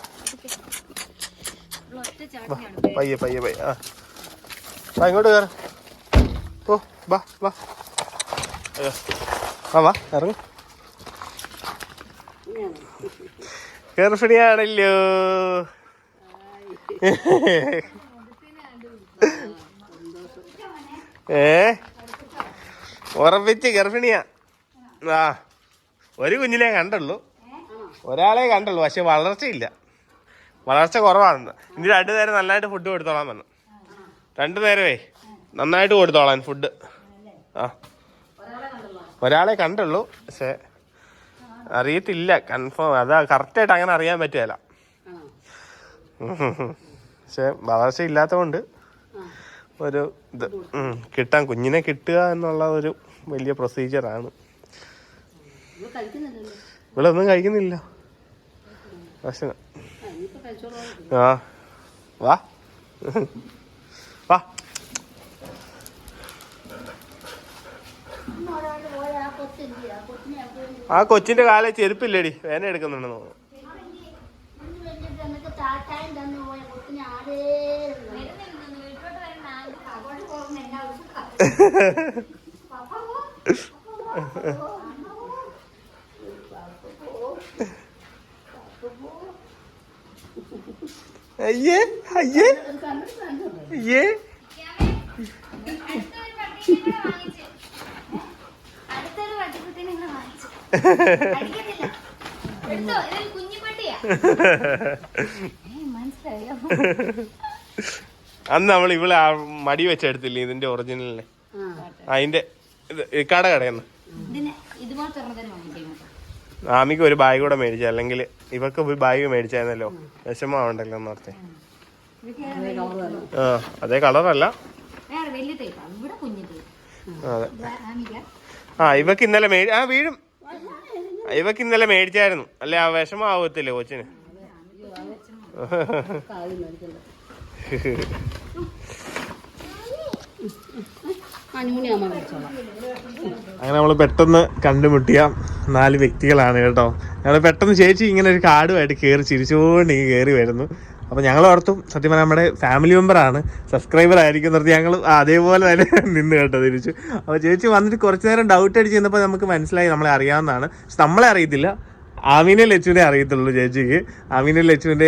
പയ്യെ പയ്യെ പയ്യെ. ആ. ഇങ്ങോട്ട് കയറ ഓ വാ വാ. അയ്യോ. വാ ഇറങ്ങ. ഗർഭിണിയാണല്ലോ ഏ? ഉറപ്പിച്ച് ഗർഭിണിയാ ആ ഒരു കുഞ്ഞിനെ കണ്ടുള്ളൂ. ഒരാളെ കണ്ടുള്ളൂ പക്ഷെ വളർച്ചയില്ല. വളർച്ച കുറവാണെന്ന് ഇനി രണ്ടു നേരം നന്നായിട്ട് ഫുഡ് കൊടുത്തോളാൻ വന്നു രണ്ടു നേരമേ നന്നായിട്ട് കൊടുത്തോളാൻ ഫുഡ് ആ. ഒരാളെ കണ്ടുള്ളൂ പക്ഷെ അറിയത്തില്ല. കൺഫേം അതാ കറക്റ്റായിട്ട് അങ്ങനെ അറിയാൻ പറ്റുകയില്ല. പക്ഷെ വളർച്ച ഇല്ലാത്തതുകൊണ്ട് ഒരു ഇത് കിട്ടാൻ കുഞ്ഞിനെ കിട്ടുക എന്നുള്ള ഒരു വലിയ പ്രൊസീജിയറാണ് ഇവളൊന്നും കഴിക്കുന്നില്ല. ഭക്ഷണം. ആ വാ. വാ. ആ കൊച്ചിന്റെ കാല ചെരുപ്പില്ലേടി. വേന എടുക്കുന്നുണ്ടെന്ന് അയ്യേ അയ്യേ. അയ്യേ അടുത്തൊരു പട്ടിക്കുട്ടീനെ കൂടെ വാങ്ങിച്ചു. അടിക്കത്തില്ല. എടുത്തോ, ഇതൊരു കുഞ്ഞിപ്പട്ടിയാ. ഏയ്, മനസ്സിലായോ? അന്ന് നമ്മൾ ഇവിടെ ആ മടി വെച്ചെടുത്തില്ലേ ഇതിന്റെ ഒറിജിനലിനെ? അതിന്റെ കട കടയെന്ന്. ഇതുപോലത്തെ ഒരെണ്ണത്തിന് വാങ്ങിക്കണം. ആമിക്ക് ഒരു ബാഗ് കൂടെ മേടിച്ച അല്ലെങ്കിൽ ഇവക്ക് ഒരു ബാഗ് മേടിച്ചായിരുന്നല്ലോ വിഷമാവണ്ടല്ലോ നേരത്തെ ആ അതേ കളറല്ല. വേറെ വലിയ തേപ്പാ ഇവിടെ കുഞ്ഞു അതെ. ആമിക്ക. ആ ഇവക്ക് ഇന്നലെ മേടി ആ വീഴും. ഇവക്ക് ഇന്നലെ മേടിച്ചായിരുന്നു. അല്ലെ ആ വിഷമാവത്തില്ലേ കൊച്ചിന്? അങ്ങനെ നമ്മൾ പെട്ടെന്ന് കണ്ടുമുട്ടിയ നാല് വ്യക്തികളാണ് കേട്ടോ. ഞങ്ങൾ പെട്ടെന്ന് ചേച്ചി ഇങ്ങനെ ഒരു കാർഡുമായിട്ട് കയറി ചിരിച്ചുകൊണ്ട് കയറി വരുന്നു. അപ്പോൾ ഞങ്ങൾ ഓർത്തും സത്യം പറഞ്ഞാൽ നമ്മുടെ ഫാമിലി മെമ്പറാണ് സബ്സ്ക്രൈബർ ആയിരിക്കും നിർത്തി ഞങ്ങൾ അതേപോലെ തന്നെ നിന്ന് കേട്ടോ തിരിച്ചു. അപ്പോൾ ചേച്ചി വന്നിട്ട് കുറച്ച് നേരം ഡൗട്ട് അടിച്ച് ചെന്നപ്പോൾ നമുക്ക് മനസ്സിലായി നമ്മളെ അറിയാവുന്നതാണ്. പക്ഷെ നമ്മളെ അറിയത്തില്ല. ആമീനെ ലച്ചുവിനെ അറിയത്തുള്ളൂ ചേച്ചിക്ക് അമിനെ ലച്ചുവിന്റെ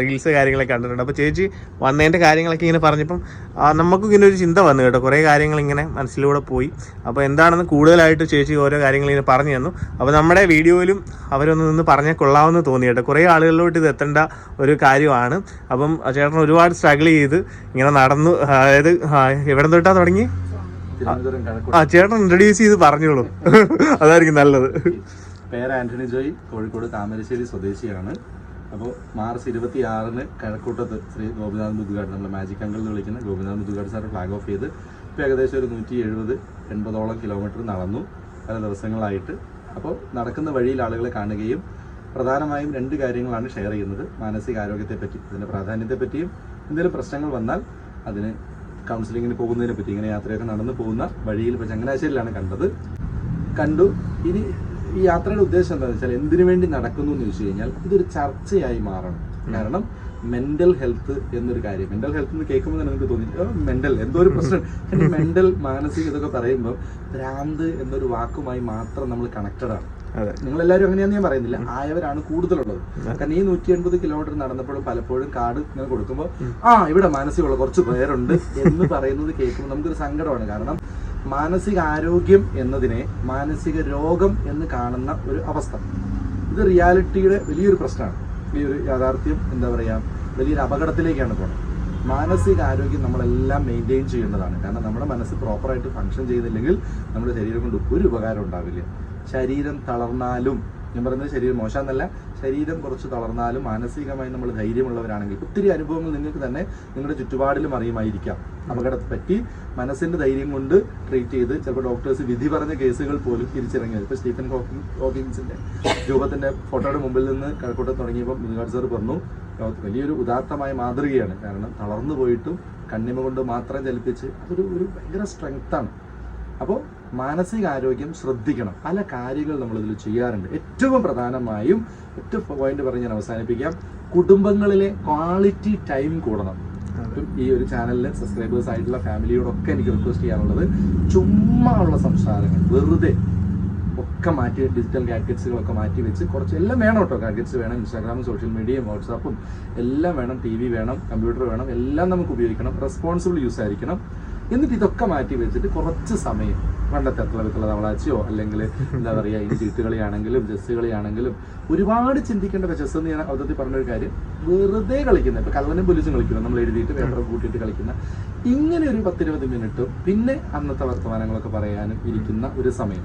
റീൽസ് കാര്യങ്ങളൊക്കെ കണ്ടിട്ടുണ്ട്. അപ്പോൾ ചേച്ചി വന്നതിന്റെ കാര്യങ്ങളൊക്കെ ഇങ്ങനെ പറഞ്ഞപ്പം നമുക്കും ഇങ്ങനെ ഒരു ചിന്ത വന്നു കേട്ടോ. കുറേ കാര്യങ്ങൾ ഇങ്ങനെ മനസ്സിലൂടെ പോയി. അപ്പോൾ എന്താണെന്ന് കൂടുതലായിട്ട് ചേച്ചി ഓരോ കാര്യങ്ങൾ ഇങ്ങനെ പറഞ്ഞു തന്നു. അപ്പോൾ നമ്മുടെ വീഡിയോയിലും അവരൊന്ന് നിന്ന് പറഞ്ഞാൽ കൊള്ളാമെന്ന് തോന്നി കേട്ടോ. കുറേ ആളുകളിലോട്ട് ഇത് എത്തേണ്ട ഒരു കാര്യമാണ്. അപ്പം ചേട്ടൻ ഒരുപാട് സ്ട്രഗിൾ ചെയ്ത് ഇങ്ങനെ നടന്നു അതായത് എവിടെ തൊട്ടാ തുടങ്ങി? ആ ചേട്ടൻ ഇൻട്രൊഡ്യൂസ് ചെയ്ത് പറഞ്ഞോളൂ. അതായിരിക്കും നല്ലത്. പേര് ആന്റണി ജോയ് കോഴിക്കോട് താമരശ്ശേരി സ്വദേശിയാണ്. അപ്പോൾ മാർച്ച് ഇരുപത്തി ആറിന് കഴക്കൂട്ടത്ത് ശ്രീ ഗോപിനാഥ് മുതുകാട് നമ്മൾ മാജിക് അങ്കിൾ എന്ന് വിളിക്കുന്ന Gopinath Muthukad sir flag off ചെയ്ത് ഇപ്പോൾ ഏകദേശം ഒരു നൂറ്റി എഴുപത് എൺപതോളം കിലോമീറ്റർ നടന്നു. പല ദിവസങ്ങളായിട്ട്. അപ്പോൾ നടക്കുന്ന വഴിയിൽ ആളുകളെ കാണുകയും പ്രധാനമായും രണ്ട് കാര്യങ്ങളാണ് ഷെയർ ചെയ്യുന്നത്. മാനസികാരോഗ്യത്തെപ്പറ്റി അതിന്റെ പ്രാധാന്യത്തെപ്പറ്റിയും എന്തെങ്കിലും പ്രശ്നങ്ങൾ വന്നാൽ അതിന് കൗൺസിലിങ്ങിന് പോകുന്നതിനെ പറ്റി ഇങ്ങനെ യാത്രയൊക്കെ നടന്നു പോകുന്ന വഴിയിൽ ഇപ്പോൾ ചങ്ങനാശ്ശേരിയിലാണ് കണ്ടത്. കണ്ടു. ഇനി ഈ യാത്രയുടെ ഉദ്ദേശം എന്താണെന്ന് വെച്ചാൽ എന്തിനു വേണ്ടി നടക്കുന്നു എന്ന് ചോദിച്ചു കഴിഞ്ഞാൽ ഇതൊരു ചർച്ചയായി മാറണം. കാരണം മെന്റൽ ഹെൽത്ത് എന്നൊരു കാര്യം. മെന്റൽ ഹെൽത്ത് എന്ന് കേൾക്കുമ്പോൾ തന്നെ നിങ്ങൾക്ക് തോന്നി മെന്റൽ എന്തോ ഒരു പ്രശ്നം. മെന്റൽ മാനസിക ഇതൊക്കെ പറയുമ്പോൾ ഭ്രാന്ത് എന്നൊരു വാക്കുമായി മാത്രം നമ്മൾ കണക്റ്റഡ് ആണ്. നിങ്ങൾ നിങ്ങളെല്ലാവരും അങ്ങനെയാന്ന് ഞാൻ പറയുന്നില്ല. ആയവരാണ് കൂടുതലുള്ളത്. കാരണം ഈ നൂറ്റി എൺപത് കിലോമീറ്റർ നടന്നപ്പോഴും പലപ്പോഴും കാർഡ് ഇങ്ങനെ കൊടുക്കുമ്പോൾ ആ ഇവിടെ മാനസികമുള്ള കുറച്ച് പേരുണ്ട് എന്ന് പറയുന്നത് കേൾക്കുമ്പോൾ നമുക്കൊരു സങ്കടമാണ്. കാരണം മാനസിക ആരോഗ്യം എന്നതിനെ മാനസിക രോഗം എന്ന് കാണുന്ന ഒരു അവസ്ഥ. ഇത് റിയാലിറ്റിയുടെ വലിയൊരു പ്രശ്നമാണ്. ഈ ഒരു യാഥാർത്ഥ്യം എന്താ പറയുക വലിയൊരു അപകടത്തിലേക്കാണ് പോകുന്നത് മാനസിക ആരോഗ്യം നമ്മളെല്ലാം മെയിന്റെയിൻ ചെയ്യേണ്ടതാണ്. കാരണം നമ്മുടെ മനസ്സ് പ്രോപ്പറായിട്ട് ഫങ്ഷൻ ചെയ്യുന്നില്ലെങ്കിൽ നമ്മുടെ ശരീരം കൊണ്ട് ഒരു ഉപകാരം ഉണ്ടാവില്ല. ശരീരം തളർന്നാലും ഞാൻ പറയുന്നത് ശരീരം മോശമെന്നല്ല ശരീരം കുറച്ച് തളർന്നാലും മാനസികമായി നമ്മൾ ധൈര്യമുള്ളവരാണെങ്കിൽ ഒത്തിരി അനുഭവങ്ങൾ നിങ്ങൾക്ക് തന്നെ നിങ്ങളുടെ ചുറ്റുപാടിലും അറിയുമായിരിക്കാം. അപകടത്തെ പറ്റി മനസ്സിന്റെ ധൈര്യം കൊണ്ട് ട്രീറ്റ് ചെയ്ത് ചിലപ്പോൾ ഡോക്ടേഴ്സ് വിധി പറഞ്ഞ കേസുകൾ പോലും തിരിച്ചിറങ്ങിയത് ഇപ്പോൾ സ്റ്റീഫൻ ഹോക്കിംഗ് ഹോക്കിൻസിന്റെ രൂപത്തിന്റെ ഫോട്ടോയുടെ മുമ്പിൽ നിന്ന് കഴക്കൂട്ടം തുടങ്ങിയപ്പോൾ മുതുകാട് സാർ പറഞ്ഞു വലിയൊരു ഉദാത്തമായ മാതൃകയാണ്. കാരണം തളർന്നു പോയിട്ടും കണ്ണിമ കൊണ്ട് മാത്രം ചലിപ്പിച്ച് അതൊരു ഒരു ഭയങ്കര സ്ട്രെങ്ത്താണ് അപ്പോൾ മാനസികാരോഗ്യം ശ്രദ്ധിക്കണം. പല കാര്യങ്ങൾ നമ്മളിതിൽ ചെയ്യാറുണ്ട്. ഏറ്റവും പ്രധാനമായും ഒറ്റ പോയിന്റ് പറഞ്ഞ് ഞാൻ അവസാനിപ്പിക്കാം. കുടുംബങ്ങളിലെ ക്വാളിറ്റി ടൈം കൂടണം. ഈ ഒരു ചാനലിലെ സബ്സ്ക്രൈബേഴ്സ് ആയിട്ടുള്ള ഫാമിലിയോടൊക്കെ എനിക്ക് റിക്വസ്റ്റ് ചെയ്യാനുള്ളത് ചുമ്മാ ഉള്ള സംസാരങ്ങൾ. വെറുതെ ഒക്കെ മാറ്റി ഡിജിറ്റൽ ഗാഡ്ഗറ്റ്സുകളൊക്കെ മാറ്റി വെച്ച് കുറച്ച് എല്ലാം വേണം കേട്ടോ. ഗാഡ്ജറ്റ്സ് വേണം ഇൻസ്റ്റാഗ്രാമും സോഷ്യൽ മീഡിയയും വാട്സാപ്പും എല്ലാം വേണം ടി വി വേണം കമ്പ്യൂട്ടർ വേണം എല്ലാം നമുക്ക് ഉപയോഗിക്കണം. റെസ്പോൺസിബിൾ യൂസ് ആയിരിക്കണം. എന്നിട്ട് ഇതൊക്കെ മാറ്റി വെച്ചിട്ട് കുറച്ച് സമയം പണ്ടത്തെ വിത്തുള്ള തവളാച്ചിയോ അല്ലെങ്കിൽ എന്താ പറയുക ഇനി ചീട്ടുകളിയാണെങ്കിലും ചെസ് കളിയാണെങ്കിലും ഒരുപാട് ചിന്തിക്കേണ്ട ചെസ് എന്ന് ഞാൻ അവതത്തിൽ പറഞ്ഞൊരു കാര്യം വെറുതെ കളിക്കുന്ന ഇപ്പൊ കള്ളനും പോലീസും കളിക്കുന്നു നമ്മൾ എഴുതിയിട്ട് പേപ്പർ കൂട്ടിയിട്ട് കളിക്കുന്ന ഇങ്ങനെ ഒരു പത്തിരുപത് മിനിറ്റും പിന്നെ അന്നത്തെ വർത്തമാനങ്ങളൊക്കെ പറയാനും ഇരിക്കുന്ന ഒരു സമയം.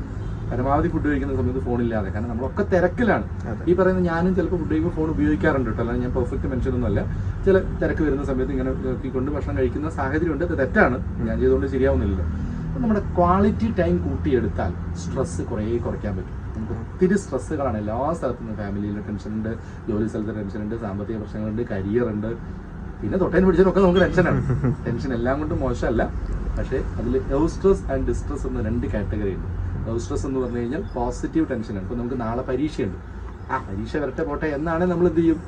പരമാവധി ഫുഡ് കഴിക്കുന്ന സമയത്ത് ഫോണില്ലാതെ കാരണം നമ്മളൊക്കെ തിരക്കിലാണ്. ഈ പറയുന്ന ഞാനും ചിലപ്പോൾ ഫുഡ് കഴിക്കുമ്പോൾ ഫോൺ ഉപയോഗിക്കാറുണ്ട് കേട്ടോ. അല്ലാതെ ഞാൻ പെർഫെക്റ്റ് മനുഷ്യനൊന്നുമല്ല ചില തിരക്ക് വരുന്ന സമയത്ത് ഇങ്ങനെ നോക്കിക്കൊണ്ട് ഭക്ഷണം കഴിക്കുന്ന സാഹചര്യമുണ്ട്. അത് തെറ്റാണ്. ഞാൻ ചെയ്തുകൊണ്ട് ശരിയാവുന്നില്ലല്ലോ. അപ്പം നമ്മുടെ ക്വാളിറ്റി ടൈം കൂട്ടിയെടുത്താൽ സ്ട്രെസ് കുറേ കുറയ്ക്കാൻ പറ്റും. നമുക്ക് ഒത്തിരി സ്ട്രെസ്സുകളാണ് എല്ലാ സ്ഥലത്തു നിന്നും ഫാമിലിയിൽ ടെൻഷൻ ഉണ്ട് ജോലി സ്ഥലത്ത് ടെൻഷൻ ഉണ്ട് സാമ്പത്തിക പ്രശ്നങ്ങളുണ്ട് കരിയർ ഉണ്ട്. പിന്നെ തൊട്ടേന് പിടിച്ചതിനൊക്കെ നമുക്ക് ടെൻഷനാണ് ടെൻഷൻ എല്ലാം കൊണ്ടും മോശമല്ല. പക്ഷേ അതിൽ സ്ട്രെസ് ആൻഡ് ഡിസ്ട്രെസ് എന്ന രണ്ട് കാറ്റഗറി ഉണ്ട്. സ്ട്രെസ് എന്ന് പറഞ്ഞു കഴിഞ്ഞാൽ പോസിറ്റീവ് ടെൻഷനാണ് ഇപ്പോൾ നമുക്ക് നാളെ പരീക്ഷയുണ്ട്. ആ പരീക്ഷ വരട്ടെ പോട്ടെ എന്നാണ് നമ്മൾ എന്ത് ചെയ്യും?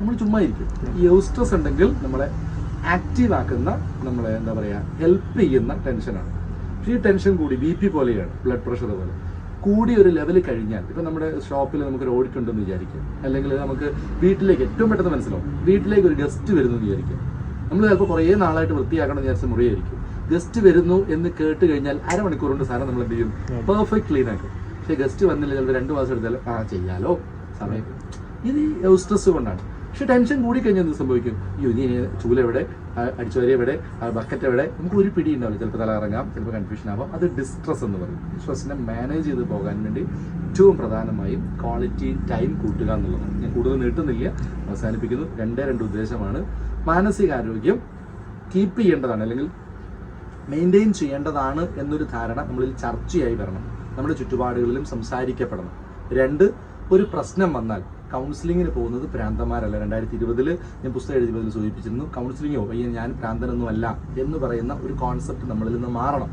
നമ്മൾ ചുമ്മാ ഇരിക്കും. ഈ സ്ട്രെസ് ഉണ്ടെങ്കിൽ നമ്മളെ ആക്റ്റീവ് ആക്കുന്ന നമ്മളെ എന്താ പറയുക ഹെൽപ്പ് ചെയ്യുന്ന ടെൻഷനാണ് പക്ഷേ ഈ ടെൻഷൻ കൂടി ബി പി പോലെയാണ് ബ്ലഡ് പ്രഷർ പോലെ. കൂടി ഒരു ലെവൽ കഴിഞ്ഞാൽ ഇപ്പം നമ്മുടെ ഷോപ്പിൽ നമുക്കൊരു ഓഡിറ്റ് ഉണ്ടെന്ന് വിചാരിക്കാം. അല്ലെങ്കിൽ നമുക്ക് വീട്ടിലേക്ക് ഏറ്റവും പെട്ടെന്ന് മനസ്സിലാവും. വീട്ടിലേക്ക് ഒരു ഗസ്റ്റ് വരുന്നു വിചാരിക്കാം. നമ്മൾ ചിലപ്പോൾ കുറേ നാളായിട്ട് വൃത്തിയാക്കണം എന്ന് വിചാരിച്ച മുറിയായിരിക്കും. ഗസ്റ്റ് വരുന്നു എന്ന് കേട്ട് കഴിഞ്ഞാൽ അരമണിക്കൂർ കൊണ്ട് സാധനം നമ്മൾ എന്ത് ചെയ്യും? പെർഫെക്റ്റ് ക്ലീൻ ആക്കും. പക്ഷെ ഗസ്റ്റ് വന്നില്ല ചിലപ്പോൾ രണ്ട് മാസം എടുത്താലും ആ ചെയ്യാലോ? സമയം. ഇത് സ്ട്രെസ് കൊണ്ടാണ്. പക്ഷെ ടെൻഷൻ കൂടി കഴിഞ്ഞാൽ എന്ത് സംഭവിക്കും? അയ്യോ ഇനി ചൂല എവിടെ? അടിച്ചുവരി എവിടെ? ബക്കറ്റ് എവിടെ? നമുക്ക് ഒരു പിടി ഉണ്ടാവില്ല. ചിലപ്പോൾ തല ഇറങ്ങാം ചിലപ്പോൾ കൺഫ്യൂഷൻ ആവാം. അത് ഡിസ്ട്രെസ് എന്ന് പറയും. സ്ട്രെസ്സിനെ മാനേജ് ചെയ്ത് പോകാൻ വേണ്ടി ഏറ്റവും പ്രധാനമായും ക്വാളിറ്റി ടൈം കൂട്ടുക എന്നുള്ളതാണ്. ഞാൻ കൂടുതൽ നീട്ടുന്നില്ല. അവസാനിപ്പിക്കുന്നു. രണ്ടേ രണ്ട് ഉദ്ദേശമാണ്. മാനസികാരോഗ്യം കീപ്പ് ചെയ്യേണ്ടതാണ്. അല്ലെങ്കിൽ മെയിന്റെയിൻ ചെയ്യേണ്ടതാണ് എന്നൊരു ധാരണ നമ്മളിൽ ചർച്ചയായി വരണം. നമ്മുടെ ചുറ്റുപാടുകളിലും സംസാരിക്കപ്പെടണം. രണ്ട് ഒരു പ്രശ്നം വന്നാൽ കൗൺസിലിങ്ങിന് പോകുന്നത് ഭ്രാന്തന്മാരല്ല. രണ്ടായിരത്തി ഇരുപതിൽ ഞാൻ പുസ്തകം എഴുതിയതിൽ സൂചിപ്പിച്ചിരുന്നു കൗൺസിലിങ്ങോ അയ്യോ ഞാൻ ഭ്രാന്തനൊന്നും അല്ല എന്ന് പറയുന്ന ഒരു കോൺസെപ്റ്റ് നമ്മളിൽ നിന്ന് മാറണം.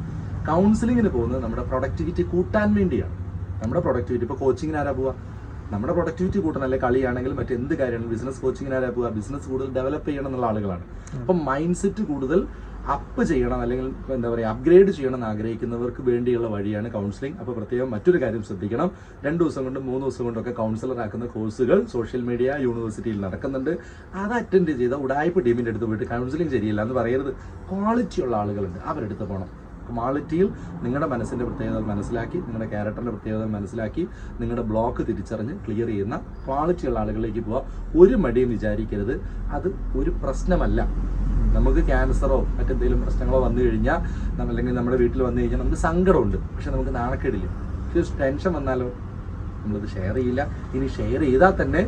കൗൺസിലിങ്ങിന് പോകുന്നത് നമ്മുടെ പ്രൊഡക്ടിവിറ്റി കൂട്ടാൻ വേണ്ടിയാണ്. നമ്മുടെ പ്രൊഡക്ടിവിറ്റി ഇപ്പോൾ കോച്ചിങ്ങിന് ആരാ പോവുക നമ്മുടെ പ്രൊഡക്ടിവിറ്റി കൂട്ടണം അല്ലെങ്കിൽ കളിയാണെങ്കിൽ മറ്റെന്ത് കാര്യമാണ് ബിസിനസ് കോച്ചിങ്ങിന് ആരാ പോവുക ബിസിനസ് കൂടുതൽ ഡെവലപ്പ് ചെയ്യണം എന്നുള്ള ആളുകളാണ്. അപ്പം മൈൻഡ് സെറ്റ് കൂടുതൽ അപ്പ് ചെയ്യണം അല്ലെങ്കിൽ എന്താ പറയുക അപ്ഗ്രേഡ് ചെയ്യണം എന്ന് ആഗ്രഹിക്കുന്നവർക്ക് വേണ്ടിയുള്ള വഴിയാണ് കൗൺസിലിംഗ് അപ്പോൾ പ്രത്യേകം മറ്റൊരു കാര്യം ശ്രദ്ധിക്കണം. രണ്ട് ദിവസം കൊണ്ടും മൂന്ന് ദിവസം കൊണ്ടൊക്കെ കൗൺസിലർ ആക്കുന്ന കോഴ്സുകൾ സോഷ്യൽ മീഡിയ യൂണിവേഴ്സിറ്റിയിൽ നടക്കുന്നുണ്ട്. അത് അറ്റൻഡ് ചെയ്ത ഉടായ്പ ടീമിന്റെ അടുത്ത് പോയിട്ട് കൗൺസിലിംഗ് ശരിയില്ല എന്ന് പറയരുത്. ക്വാളിറ്റി ഉള്ള ആളുകളുണ്ട്. അവരെടുത്ത് പോകണം ക്വാളിറ്റിയിൽ നിങ്ങളുടെ മനസ്സിന്റെ പ്രത്യേകത മനസ്സിലാക്കി നിങ്ങളുടെ ക്യാരക്ടറിന്റെ പ്രത്യേകത മനസ്സിലാക്കി നിങ്ങളുടെ ബ്ലോക്ക് തിരിച്ചറിഞ്ഞ് ക്ലിയർ ചെയ്യുന്ന ക്വാളിറ്റിയുള്ള ആളുകളിലേക്ക് പോവുക ഒരു മടിയും വിചാരിക്കരുത്. അത് ഒരു പ്രശ്നമല്ല. നമുക്ക് ക്യാൻസറോ മറ്റെന്തെങ്കിലും പ്രശ്നങ്ങളോ വന്നു കഴിഞ്ഞാൽ അല്ലെങ്കിൽ നമ്മുടെ വീട്ടിൽ വന്നു കഴിഞ്ഞാൽ നമുക്ക് സങ്കടമുണ്ട്. പക്ഷെ നമുക്ക് നാണക്കേടില്ല. ടെൻഷൻ വന്നാലോ? നമ്മളത് ഷെയർ ചെയ്യില്ല. ഇനി ഷെയർ ചെയ്താൽ തന്നെ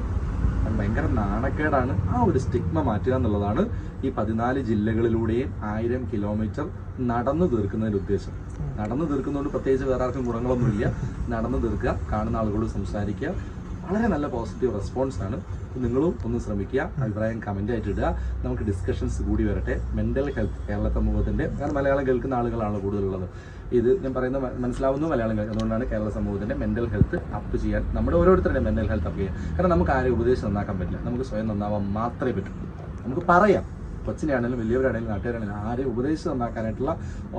ഭയങ്കര നാണക്കേടാണ്. ആ ഒരു സ്റ്റിഗ്മ മാറ്റുക എന്നുള്ളതാണ് ഈ പതിനാല് ജില്ലകളിലൂടെയും ആയിരം കിലോമീറ്റർ നടന്നു തീർക്കുന്നതിന്റെ ഉദ്ദേശം. നടന്നു തീർക്കുന്നതുകൊണ്ട് പ്രത്യേകിച്ച് വേറെ ആർക്കും ഗുണങ്ങളൊന്നുമില്ല. നടന്നു തീർക്കുക കാണുന്ന ആളുകളോട് സംസാരിക്കുക വളരെ നല്ല പോസിറ്റീവ് റെസ്പോൺസ് ആണ്. നിങ്ങളും ഒന്ന് ശ്രമിക്കുക അഭിപ്രായം കമന്റ് ആയിട്ട് ഇടുക. നമുക്ക് ഡിസ്കഷൻസ് കൂടി വരട്ടെ. മെന്റൽ ഹെൽത്ത് കേരള സമൂഹത്തിന്റെ കാരണം മലയാളം കേൾക്കുന്ന ആളുകളാണ് കൂടുതലുള്ളത്. ഇത് ഞാൻ പറയുന്ന മനസ്സിലാവുന്നു മലയാളം അതുകൊണ്ടാണ് കേരള സമൂഹത്തിന്റെ മെന്റൽ ഹെൽത്ത് അപ്പ് ചെയ്യാൻ നമ്മുടെ ഓരോരുത്തരുടെ മെന്റൽ ഹെൽത്ത് അപ്പ് ചെയ്യാൻ. കാരണം നമുക്ക് ആരെയും ഉപദേശം നന്നാക്കാൻ പറ്റില്ല. നമുക്ക് സ്വയം നന്നാവാൻ മാത്രമേ പറ്റൂ. നമുക്ക് പറയാം. കൊച്ചിനെയാണെങ്കിലും വലിയവരാണെങ്കിലും നാട്ടുകാരാണെങ്കിലും ആരെയും ഉപദേശിച്ച് നന്നാക്കാനായിട്ടുള്ള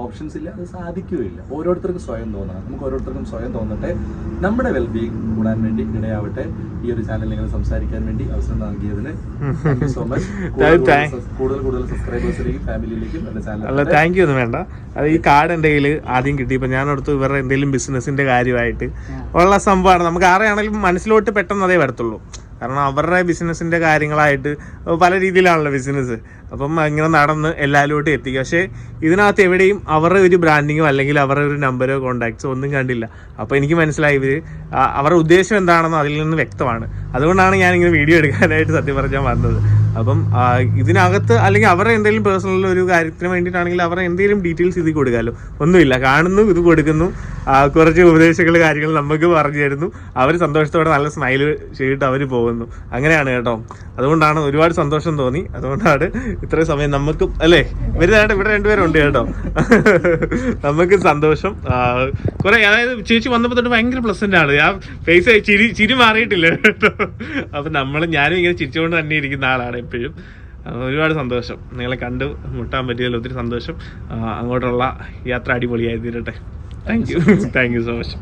ഓപ്ഷൻസ് ഇല്ല. അത് സാധിക്കുകയില്ല. ഓരോരുത്തർക്കും സ്വയം തോന്നണം. നമുക്ക് ഓരോരുത്തർക്കും സ്വയം തോന്നട്ടെ. നമ്മുടെ വെൽബീങ് കൂടാൻ വേണ്ടി ഇടയാവട്ടെ. ഈ ഒരു ചാനൽ ഇങ്ങനെ സംസാരിക്കാൻ വേണ്ടി അവസരം നൽകിയതിന് സോ മച്ച് കൂടുതൽ കൂടുതൽ സബ്സ്ക്രൈബേഴ്സിലേക്കും ഫാമിലിയിലേക്കും എന്റെ അല്ല ചാനൽ താങ്ക് യു ഒന്നും വേണ്ട. അത് ഈ കാർഡ് എന്റെ കയ്യിൽ ആദ്യം കിട്ടി. ഇപ്പം ഞാനടുത്ത് ഇവരുടെ എന്തെങ്കിലും ബിസിനസിന്റെ കാര്യമായിട്ട് ഉള്ള സംഭവമാണ്. നമുക്ക് ആരെയാണെങ്കിലും മനസ്സിലോട്ട് പെട്ടെന്ന് അതേ വരത്തുള്ളൂ. കാരണം അവരുടെ ബിസിനസ്സിന്റെ കാര്യങ്ങളായിട്ട് പല രീതിയിലാണല്ലോ ബിസിനസ് അപ്പം ഇങ്ങനെ നടന്ന് എല്ലാവരിലോട്ടും എത്തിക്കുക പക്ഷേ ഇതിനകത്ത് എവിടെയും അവരുടെ ഒരു ബ്രാൻഡിങ്ങോ അല്ലെങ്കിൽ അവരുടെ ഒരു നമ്പരോ കോണ്ടാക്ട്സോ ഒന്നും കണ്ടില്ല. അപ്പോൾ എനിക്ക് മനസ്സിലായി ഇവർ അവരുടെ ഉദ്ദേശം എന്താണെന്ന് അതിൽ നിന്ന് വ്യക്തമാണ്. അതുകൊണ്ടാണ് ഞാനിങ്ങനെ വീഡിയോ എടുക്കാനായിട്ട് സത്യം പറഞ്ഞാൽ വന്നത്. അപ്പം ഇതിനകത്ത് അല്ലെങ്കിൽ അവരുടെ എന്തെങ്കിലും പേഴ്സണൽ ഒരു കാര്യത്തിന് വേണ്ടിയിട്ടാണെങ്കിൽ അവരുടെ എന്തെങ്കിലും ഡീറ്റെയിൽസ് ഇതിൽ കൊടുക്കാമല്ലോ ഒന്നുമില്ല. കാണുന്നു ഇത് കൊടുക്കുന്നു. കുറച്ച് ഉപദേശങ്ങൾ കാര്യങ്ങൾ നമുക്ക് പറഞ്ഞു തരുന്നു. അവർ സന്തോഷത്തോടെ നല്ല സ്മൈൽ ചെയ്തിട്ട് അവർ പോകുന്നു. അങ്ങനെയാണ് കേട്ടോ. അതുകൊണ്ടാണ് ഒരുപാട് സന്തോഷം തോന്നി. അതുകൊണ്ടാണ് ഇത്രയും സമയം നമുക്കും അല്ലേ? വലുതായിട്ട് ഇവിടെ രണ്ടുപേരുണ്ട് കേട്ടോ. നമുക്ക് സന്തോഷം. കുറെ അതായത് ചേച്ചി വന്നപ്പോൾ തൊട്ട് ഭയങ്കര പ്ലസന്റ് ആണ്. ആ ഫേസ് ചിരി ചിരി മാറിയിട്ടില്ല കേട്ടോ. അപ്പൊ നമ്മൾ ഞാനും ഇങ്ങനെ ചിരിച്ചുകൊണ്ട് തന്നെ ഇരിക്കുന്ന ആളാണ്. എപ്പോഴും ആ, ഒരുപാട് സന്തോഷം. നിങ്ങളെ കണ്ട് മുട്ടാൻ പറ്റിയതിൽ ഒത്തിരി സന്തോഷം. അങ്ങോട്ടുള്ള യാത്ര അടിപൊളിയായി തീരട്ടെ. Thank you thank you so much